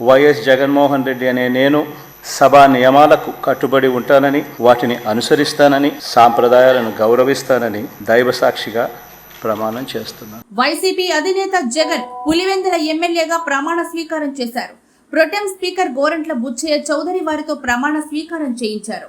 YS Jaganmohan Reddy అనే నేను సభా నియమాలకు కట్టుబడి ఉంటానని వాటిని అనుసరిస్తానని సాంప్రదాయాలను గౌరవిస్తానని దైవ సాక్షిగా ప్రమాణం చేస్తున్నాను. వైసీపీ అధినేత జగన్ పులివెందుల ఎమ్మెల్యేగా ప్రమాణ స్వీకారం చేశారు. ప్రొటెం స్పీకర్ గోరంట్ల బుచ్చయ్య చౌదరి వారితో ప్రమాణ స్వీకారం చేయించారు.